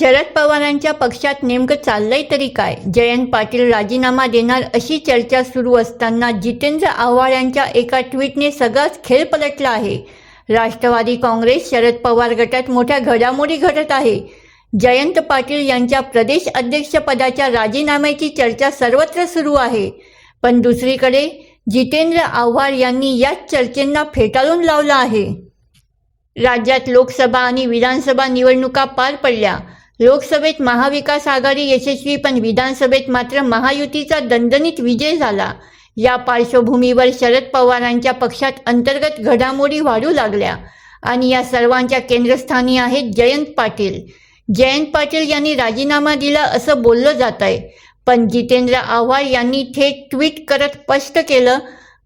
शरद पवारांच्या पक्षात नेमकं चाललंय तरी काय? जयंत पाटील राजीनामा देणार अशी चर्चा सुरू असताना जितेंद्र आव्हाड यांच्या एका ट्विटने सगळाच खेळ पलटला आहे. राष्ट्रवादी काँग्रेस शरद पवार गटात मोठ्या घडामोडी घडत आहे. जयंत पाटील यांच्या प्रदेश अध्यक्षपदाच्या राजीनाम्याची चर्चा सर्वत्र सुरू आहे. पण दुसरीकडे जितेंद्र आव्हाड यांनी याच चर्चेंना फेटाळून लावलं आहे. राज्यात लोकसभा आणि विधानसभा निवडणुका पार पडल्या. लोकसभेत महाविकास आघाडी यशस्वी पण विधानसभेत मात्र महायुतीचा दणदणीत विजय झाला. या पार्श्वभूमीवर शरद पवारांच्या पक्षात अंतर्गत घडामोडी वाढू लागल्या. आणि या सर्वांच्या केंद्रस्थानी आहेत जयंत पाटील. जयंत पाटील यांनी राजीनामा दिला असं बोललं जात आहे पण जितेंद्र आव्हाड यांनी थेट ट्विट करत स्पष्ट केलं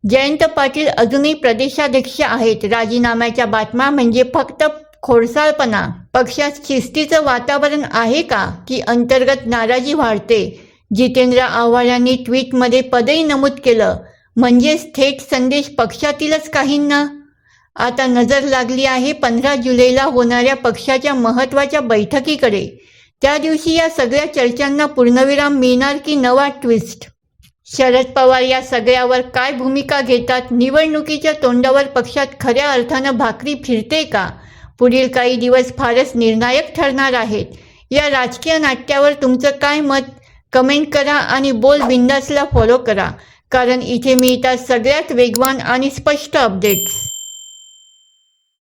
जयंत पाटील अजूनही प्रदेशाध्यक्ष आहेत. राजीनाम्याच्या बातम्या म्हणजे फक्त खोडसाळपणा. पक्षात शिस्तीचं वातावरण आहे का? की अंतर्गत नाराजी वाढते? जितेंद्र आव्हाड यांनी ट्विटमध्ये पदही नमूद केलं. म्हणजेच थेट संदेश पक्षातीलच काहींना? आता नजर लागली आहे पंधरा जुलैला होणाऱ्या पक्षाच्या महत्त्वाच्या बैठकीकडे. त्या दिवशी या सगळ्या चर्चांना पूर्णविराम मिळणार की नवा ट्विस्ट? शरद पवार या सगळ्यावर काय भूमिका घेतात? निवडणुकीच्या तोंडावर पक्षात खऱ्या अर्थानं भाकरी फिरते का? पुढील काही दिवस फारच निर्णायक ठरणार आहेत. या राजकीय नाट्यावर तुमचं काय मत? कमेंट करा आणि बोल बिंदासला फॉलो करा. कारण इथे मिळतात सगळ्यात वेगवान आणि स्पष्ट अपडेट्स.